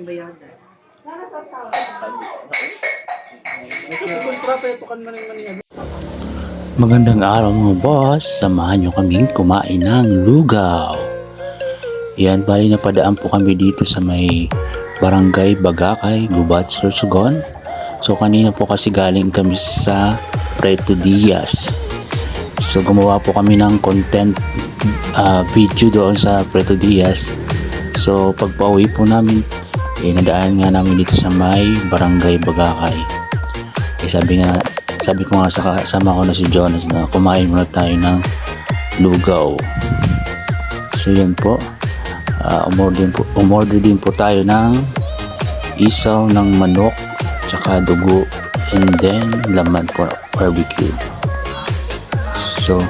yung bayadan. Magandang araw mga boss, samahan nyo kaming kumain ng lugaw. Yan, bali napadaan po kami dito sa may barangay Bagakay, Gubat, Sorsogon. So kanina po kasi galing kami sa Preto Diaz. So gumawa po kami ng content ah, video doon sa Preto Diaz. So pagpauwi po namin, eh, nadaan nga namin dito sa may barangay Bagakay. Eh, sabi nga, sabi ko nga sa kasama ko na si Jonas na kumain muna tayo ng lugaw. So yun po, uh, umorder, po, umorder din po tayo ng isaw ng manok, tsaka dugo, and then laman po barbecue. So,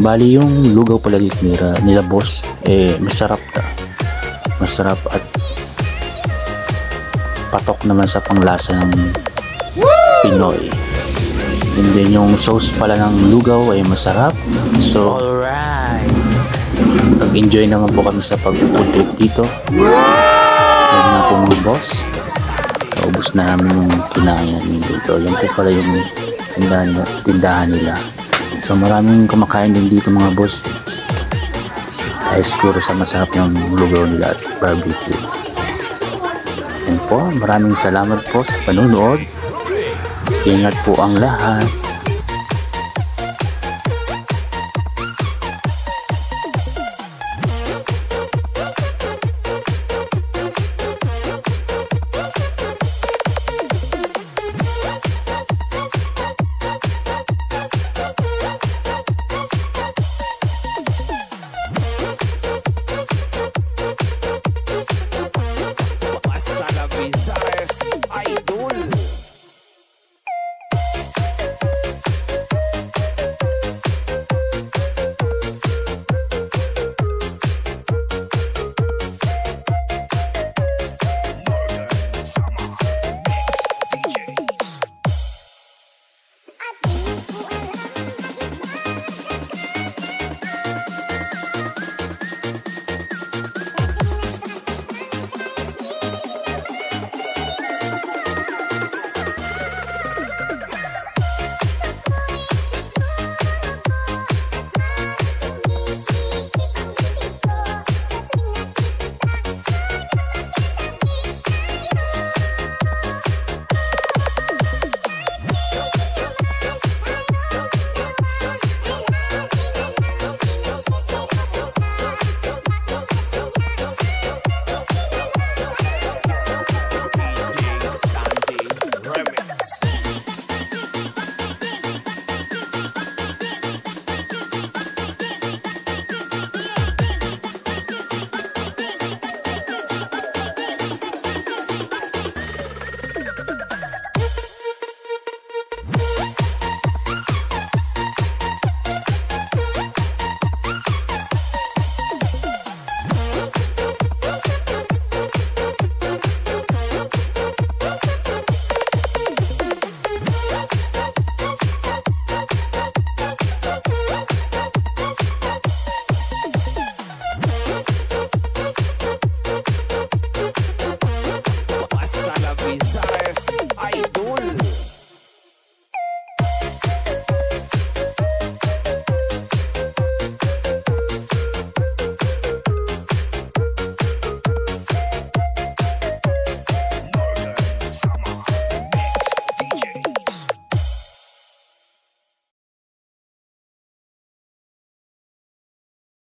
bali yung lugaw pala nila, nila boss, eh masarap ta. Masarap at patok naman sa panglasa ng Pinoy. And then yung sauce pala ng lugaw ay masarap. So, alright. Nag-enjoy naman po kami sa pag-food trip dito. Yan nga po mga boss. Naubos na namin yung kinain namin dito. Yan po pala yung tindahan, tindahan nila. So maraming kumakain din dito mga boss. Ay siguro sa masarap yung lugaw nila at barbecue. Yan po, maraming salamat po sa panunood. Ingat po ang lahat.